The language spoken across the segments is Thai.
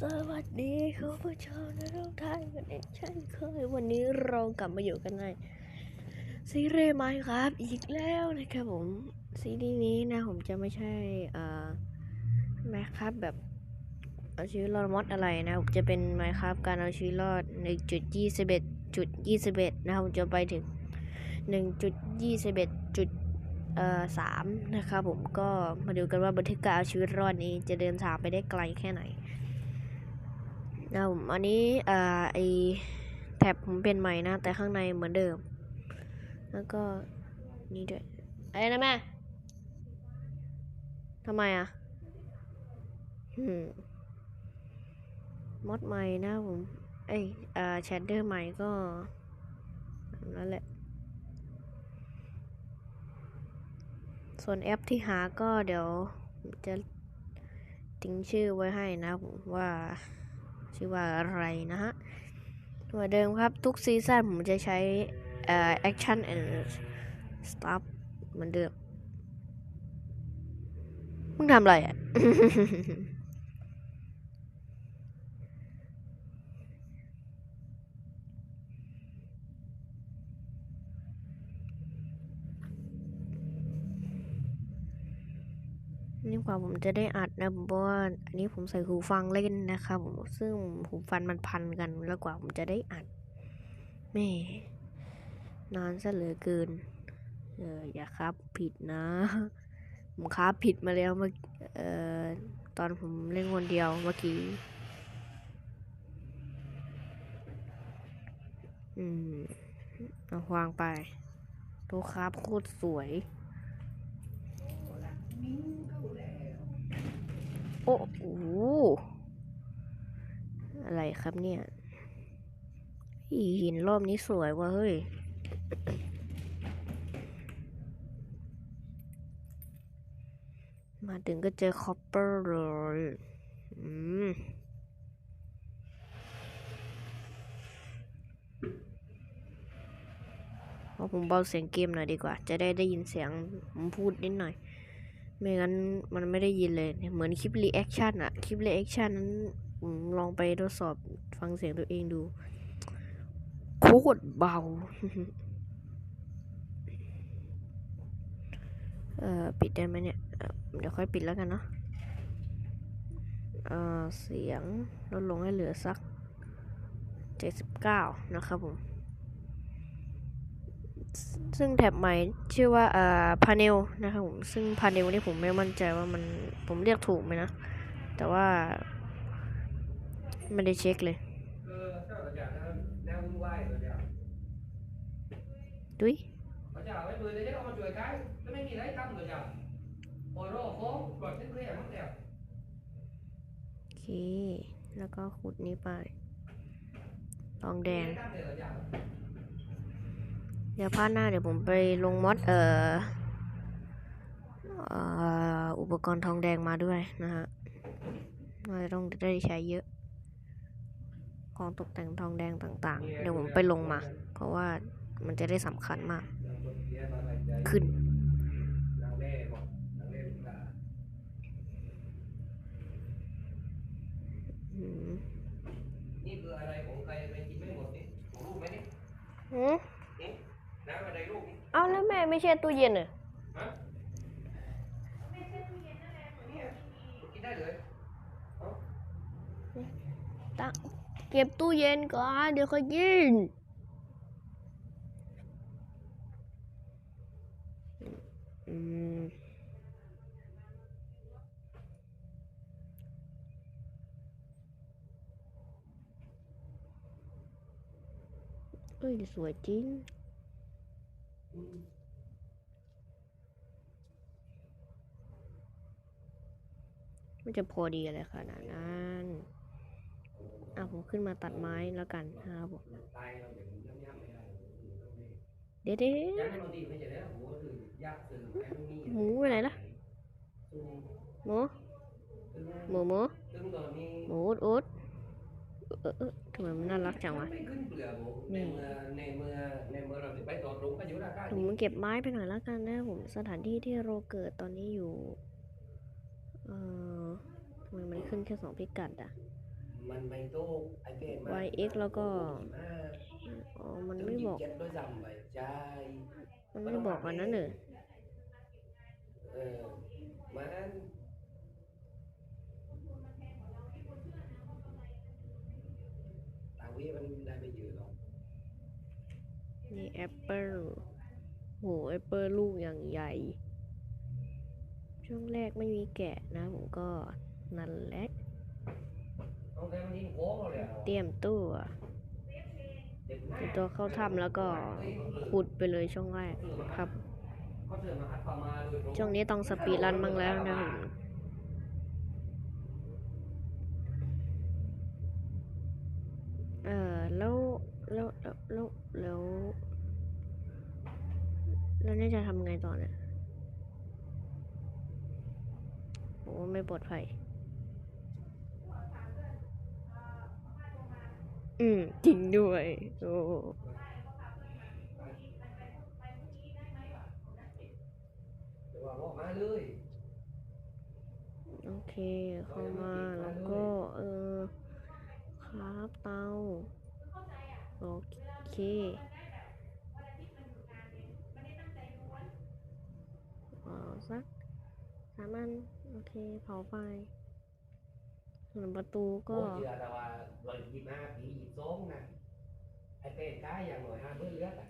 สวัสดีคุณผู้ชมทุกท่านกันอีกเช่นเคยวันนี้เรากลับมาอยู่กันในซีรีส์ไมค์ครับอีกแล้วนะครับผมซีรีส์นี้นะผมจะไม่ใช่เอ่อไมค์ครับแบบเอาชีวิตรอดมอดอะไรนะผมจะเป็นไมค์ครับการเอาชีวิตรอดในจุดยี่สิบเอ็ดจุดยี่สิบเอ็ดนะผมจะไปถึงหนึ่งจุดยี่สิบเอ็ดจุดเอ่อสามนะครับผมก็มาดูกันว่าบันทึกการเอาชีวิตรอดนี้จะเดินทางไปได้ไกลแค่ไหน นะผมอันนี้อ่อไอแท็บผมเป็นใหม่นะ แต่ข้างในเหมือนเดิม แล้วก็นี่ด้วยอะไรนะแม่ทำไมอะมอดใหม่นะผมเอ้อ่อแชดเดอร์ใหม่ก็นั่นแหละ ส่วนแอปที่หาก็เดี๋ยวผมจะทิ้งชื่อไว้ให้นะผมว่า ชื่อว่าอะไรนะฮะเหมือนเดิมครับทุกซีซั่นผมจะใช้แอคชั่นแอนด์สตาร์เหมือนเดิมมึงทำอะไรอะ นี่กว่าผมจะได้อัดนะผมเพราะว่าอันนี้ผมใส่หูฟังเล่นนะครับผมซึ่งหูฟังมันพันกันแล้วกว่าผมจะได้อัดแม่นานซะเหลือเกินเอออย่าครับผิดนะผมครับผิดมาแล้วเมื่อเอ่อตอนผมเล่นคนเดียวเมื่อกี้อืมเอาวางไปตัวครับโคตรสวย อ้โหอะไรครับเนี่ยอีหินรอบนี้สวยว่ะเฮ้ย มาถึงก็เจอคอปเปอร์เลยอืมผมเบาเสียงเกมหน่อยดีกว่า จะได้ได้ยินเสียงผมพูดนิดหน่อย ไม่งั้นมันไม่ได้ยินเลย เหมือนคลิปรีแอคชั่นอะคลิปรีแอคชั่นนั้นผมลองไปทดสอบฟังเสียงตัวเองดูโคตรเบา เอ่อ ปิดได้ไหมเนี่ย เดี๋ยวค่อยปิดแล้วกันเนาะ เอ่อ เสียงลดลงให้เหลือสักเจ็ดสิบเก้านะครับผม ซึ่งแท็บใหม่ชื่อว่าเอ่อพาเนลนะครับผมซึ่งพาเนลนี่ผมไม่มั่นใจว่ามันผมเรียกถูกไหมนะ แต่ว่า ไม่ได้เช็คเลยดุยเขาจะเอาไว้มือเลยโอเค แล้วก็ขุดนี้ไปทองแดง เลยเหรอจ้ะเดี๋ยวพาร์ทหน้าเดี๋ยวผมไปลงมอดเอ่อเอ่ออุปกรณ์ทองแดงมาด้วยนะฮะน่าจะต้องได้ใช้เยอะ ของตกแต่งทองแดงต่างๆ เดี๋ยวผมไปลงมา เพราะว่ามันจะได้สำคัญมาก ขึ้นนางเล่บอกนางเล่ลูกตาอืมนี่คืออะไรของใครไปกินไม่หมดนี่ของลูกไหมนี่หืมน้ำอะไรลูกนี่ เอาแล้วแม่ไม่แช่ตู้เย็นเหรอฮะเนี่ยกินได้เลยตั้งเก็บตู้เย็นก่อน เดี๋ยวค่อยกินอืมเอ้ยสวยจริง จะพอดีอะไรขนาดนั้นอะผมขึ้นมาตัดไม้แล้วกันนะครับผมเด้เดี๋ยวเดี๋ยวย่ำให้มันดีไม่ใช่แล้วหมูก็คือมือมันมีหมูไปไหนล่ะหมูหมูหมูซึ่งตอนนี้หมูอุดอุดเออเออทำไมมันน่ารักจังวะนี่ผมเก็บไม้ไปหน่อยแล้วกันนะผมสถานที่ที่เราเกิดตอนนี้อยู่ เอ่อทำไมมันขึ้นแค่สองพิกัดอะ มันไม่ตู้ไอเป็น YX แล้วก็ อ๋อ มันไม่บอกเจ็ดด้วยซ้ำไปใช่มันไม่บอกอันนั้นเลยเออมันตาวีมันได้ไม่เยอะหรอกนี่แอปเปิลโหแอปเปิลลูกอย่างใหญ่ ช่วงแรกไม่มีแกะนะผมก็นั่นแหละเอาแต่มันยิงโค้งเราเลยอะเตรียมตัวเด็กเตรียมตัวเข้าถ้ำแล้วก็ขุดไปเลยช่วงแรกครับก็เชิญมาอัดความมาโดยตรงช่วงนี้ต้องสปีดรันบ้างแล้วนะผมเออแล้วแล้วแล้วแล้วแล้วแล้วนี่จะทำไงต่อเนี่ย โอ้ไม่ปลอดภัย อืมจริงด้วย โอ้เดี๋ยวว่าออกมาเลยโอเค เข้ามาแล้วก็ เออ ครับเตาโอเคเอสักสามอัน เคเผาไฟส่วนประตูก็ก็เชื่อแต่ว่าเราหยิบห้าปีหยิบสองนะไอเป็นกายอย่างหน่อยห้าเบื่อเลือดอะ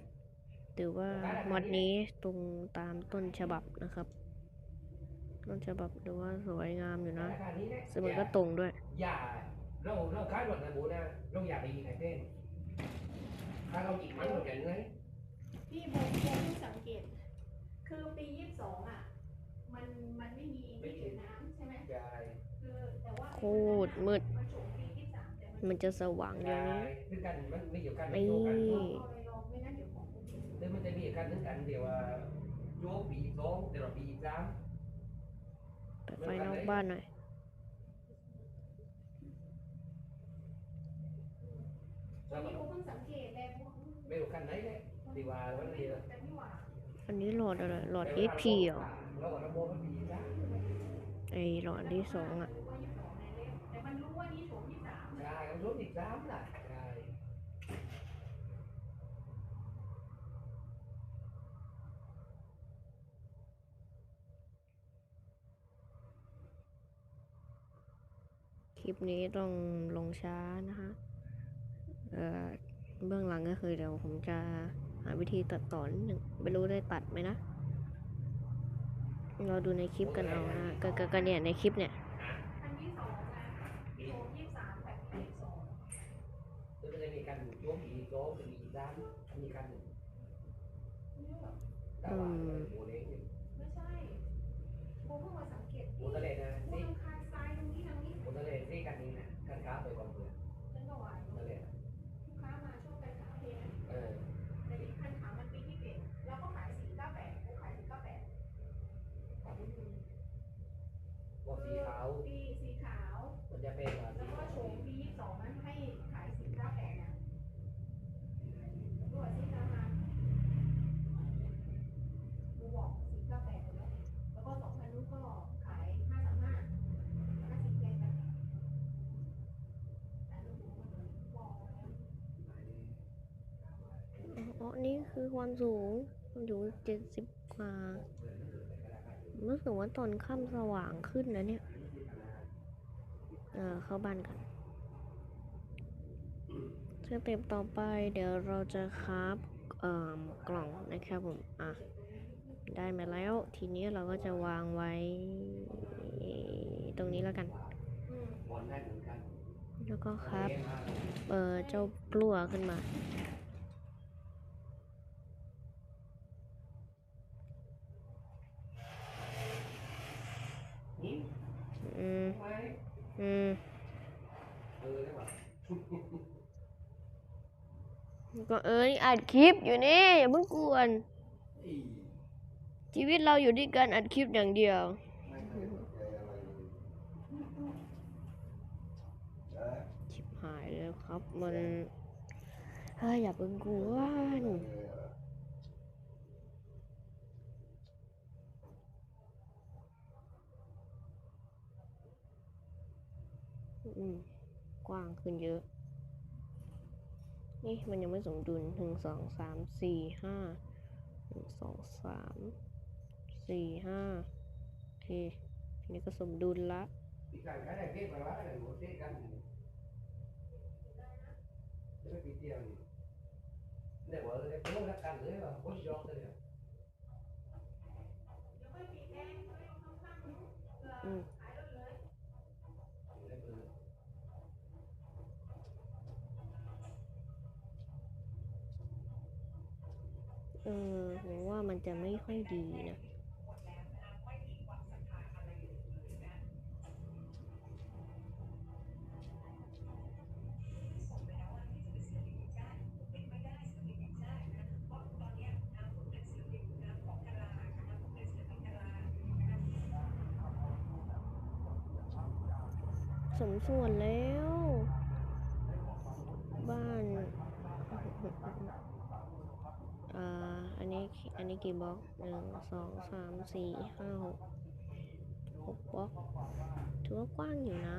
ถือว่าวัดนี้ตรงตามต้นฉบับนะครับต้นฉบับหรือว่าสวยงามอยู่นะราคานี้เนี่ยซึ่งมันก็ตรงด้วย อย่าเราเราคาดหวังนะบูนะเราอย่าไปยิงไอเป็นถ้าเรายิงมันเราจะเหนื่อยพี่โบโบเพิ่งสังเกต คือปียี่สิบสองอะ มันมันไม่มีไม่ถึงน้ำใช่ไหมใช่คือแต่ว่าโคตรมืด มันโฉมปียี่สิบสามแต่มันมันจะสว่างอใช่ย่างนี้คือกันมันไม่อยู่กันไม่นี่โยกันเอาเลยลองไม่งั้นเดี๋ยวของคุณหรือมันจะมีกันถึงกันเดี๋ยวว่าโยกปีสองเดี๋ยวเราปีสามเปิดไฟนอกบ้านหน่อย แล้วพี่ก็โบเพิ่งสังเกตแล้วไม่รู้กันไหนเลยดีว่าวันนี้ แต่ไม่หวานอันนี้หลอดอะไร หลอด HP เหรอแล้วก็ระบบมันปีสามไอหลอดที่สองอะรู้ว่ายี่สิบสองในเล่มแต่มันรู้ว่านี่โฉมยี่สิบสามใช่มันรถอีกสามล่ะใช่คลิปนี้ต้องลงช้านะคะเอ่อเบื้องหลังก็คือเดี๋ยวผมจะหาวิธีตัดต่อนิดหนึ่งไม่รู้ได้ตัดไหมนะ เราดูในคลิปกันเอานะก็ก็ก็เนี่ยในคลิปเนี่ยอันที่สองนะโฉมยี่สิบสามแบบยี่สิบสองคือมันจะมีการโยกปีสองปีสามมีการแต่ว่าโมเดลไม่ใช่โบเพิ่งมาสังเกตโมเดลนะโบนี่ทางคานซ้ายตรงนี้ทางนี้โมเดลนี่กันนี้นะกันค้าไปก่อนเพื่อน ฉันก็หวาน โมเดล ลูกค้ามาชอบไปขาเพน เออ แต่อีกคันขาวมันปีที่เปลี่ยนเราก็ขายสี่เก้าแปดกูขายสี่เก้าแปด บอกสีขาว ปีสีขาว มันจะเป็นว่า แล้ สี วก็โฉมปียี่สิบสองนั้นให้ขายสี่เก้าแปดนะตัวสีขาวมากูบอกสี่เก้าแปดแล้วแล้วก็สองพันนู้นก็ขายห้าสามห้าแล้วก็สีแดงแบบแต่ลูกหมูมันบอกแล้ว อ๋อนี่คือความสูงความสูงเจ็ดสิบกว่ารู้สึกว่าตอนค่ำสว่างขึ้นนะเนี่ย เออเข้าบ้านกันสเต็ปต่อไปเดี๋ยวเราจะคราฟเอ่อกล่องนะครับผม อะ ได้มาแล้ว ทีนี้เราก็จะวางไว้ ตรงนี้แล้วกันบอลได้เหมือนกันแล้วก็ครับ เออเจ้ากลัวขึ้นมา นี่ อืม ไว้ อืมก็เออนี่อัดคลิปอยู่นี่อย่าเพิ่งกวนชีวิตเราอยู่ที่การอัดคลิปอย่างเดียวชิบหายแล้วครับมันเฮ้ยอย่าเพิ่งกวน อืมกว้างขึ้นเยอะ นี่มันยังไม่สมดุลหนึ่งสองสามสี่ห้าหนึ่งสองสามสี่ห้าโอเคทีนี้ก็สมดุลละอีกหลังก็ได้เทศมาว่าอะไรหมดเทศกันจะไม่ปีเตียงเนี่ยว่าเลยพวกนักการเลยว่าคน ยออืมเออผมว่ามันจะไม่ค่อยดีนะ สมส่วนแล้ว บ้าน อ่า อั นนี้อันนี้กี่บล็อกหนึ่งสองสามสี่ห้าหกหกบล็อกถือว่ากว้างอยู่นะ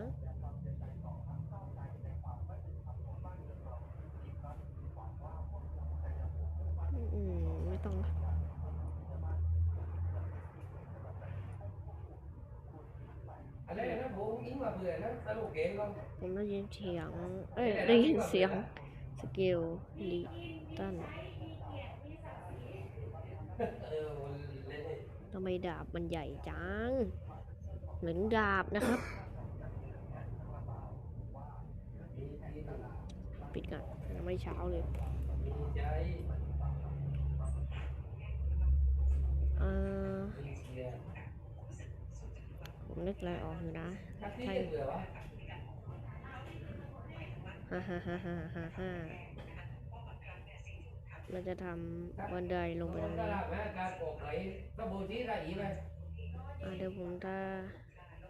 อืมไม่ต้องอะไรนะผมยิ้มมาเบื่อนะตลกเก่งก็ผมได้ยินเสียง เอ้ย ได้ยินเสียงสเกลลิตันเออเล่น ทำไมดาบมันใหญ่จัง เหมือนดาบนะครับ ปิดก่อนยังไม่เช้าเลยมีใจเออมีเชียร์ผมนึกอะไรออกอยู่นะทักที่เบื่อวะฮ่าฮ่าฮ่าฮ่าฮ่าฮ่า เราจะทำบันไดลงไปตรงนี้เดี๋ยวผมจะ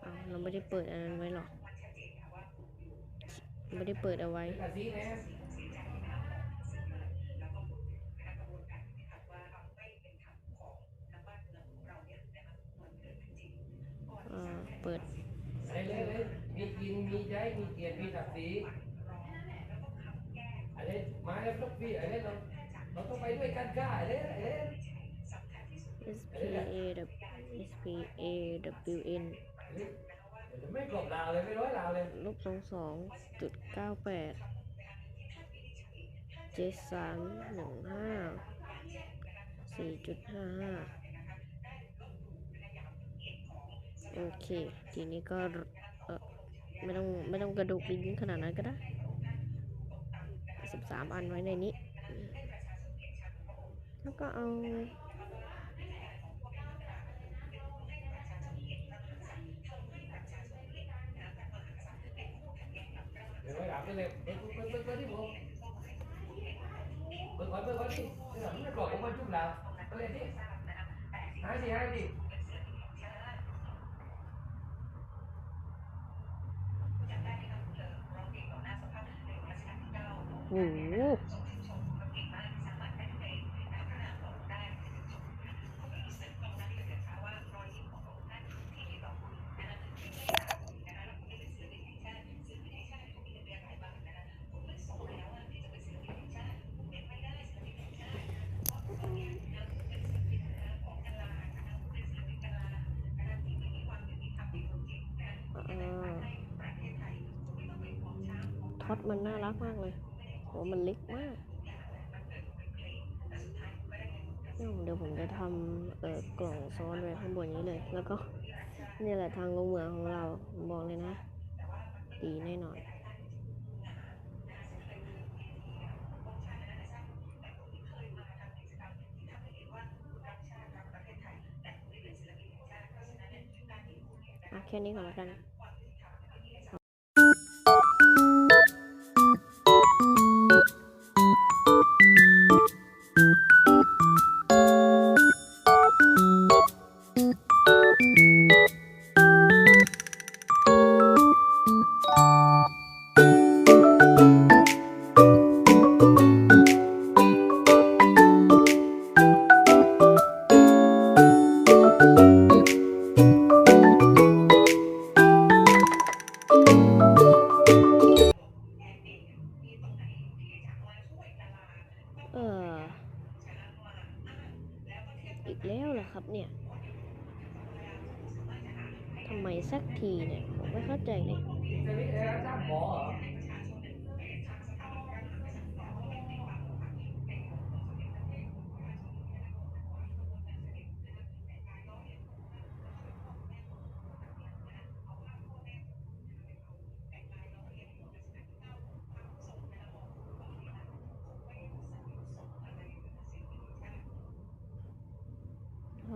เอาเราไม่ได้เปิดอันนั้นไว้หรอกไม่ได้เปิดเอาไว้เปิดเลยเลยมีกินมีใจมีเกียรติมีศักดิ์ศรีอะไรมาแล้วทุกปีอะไรเราเรา ด้วยกันก้าอะไรอะ S P A W S P A W N ไม่กลบลาวเลยไม่ร้อยลาวเลยลบสองสองจุดเก้าแปดเจ็ดสามหนึ่งห้าสี่จุดห้าห้าโอเค ทีนี้ก็เออไม่ต้องไม่ต้องกระดูกลิ้นขนาดนั้นก็ได้สิบสามอันไว้ในนี้ แล้วก็เอาไม่ร้อยลาวเลยเปิดเปิดเปิดเปิดที่ผมเปิดก่อนเปิดก่อนดิไม่กลบผมมาจุ่มลาวก็เลยดิหายดิหายดิ โอ้โหอ่าท็อต มันน่ารักมากเลยโหมันเล็กมากเนี่ยเดี๋ยวผมจะทำเอ่อกล่องซ้อนไว้ข้างบนนี้เลย แล้วก็นี่แหละทางลงเมืองของเราผมบอกเลยนะ ดีแน่นอนอะแค่นี้ก่อนแล้วกัน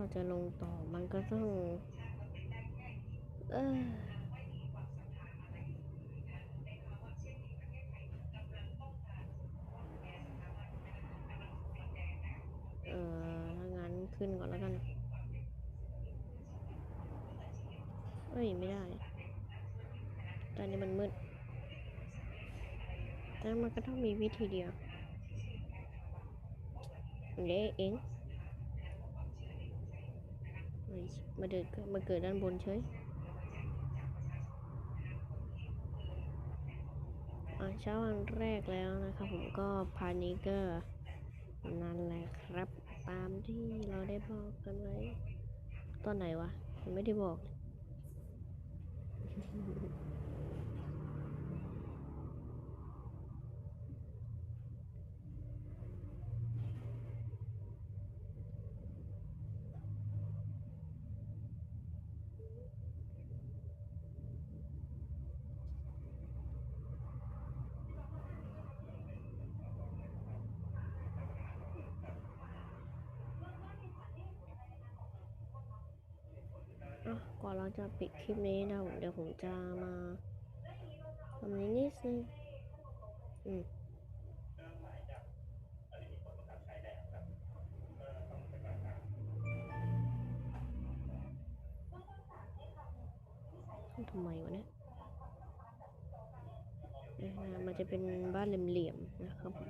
เราจะลงต่อมันก็ต้อง เออถ้างั้นขึ้นก่อนแล้วกันเอ้ย ไม่ได้ ตอนนี้มันมืดแต่มันก็ต้องมีวิธีเดียวเละเอง มาเดินมาเกิดด้านบนเฉยอะเช้าวันแรกแล้วนะครับผมก็พาร์ทนี้ก็นั่นแหละครับ ตามที่เราได้บอกกันไว้ ตอนไหนวะ ไม่ได้บอกอน เราจะปิดคลิปนี้นะผมเดี๋ยวผมจะมาทำนี้นิดนึงอืมทำไมวะเนี่ยเอ๊ะมันจะเป็นบ้านเหลี่ยมๆนะครับผม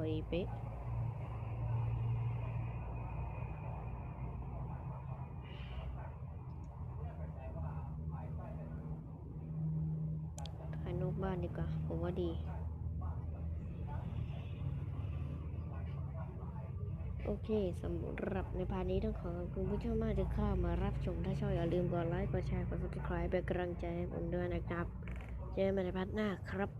อดีเป๊ะถ่ายนอกบ้านดีกว่า ผมว่าดีโอเคสำหรับในพาร์ทนี้ต้องขอขอบคุณผู้ชมมากที่เข้ามารับชม ถ้าชอบอย่าลืมกดไลค์ กดแชร์ กด subscribe เป็นกำลังใจให้ผมด้วยนะครับ เจอกันใหม่ในพาร์ทหน้าครับ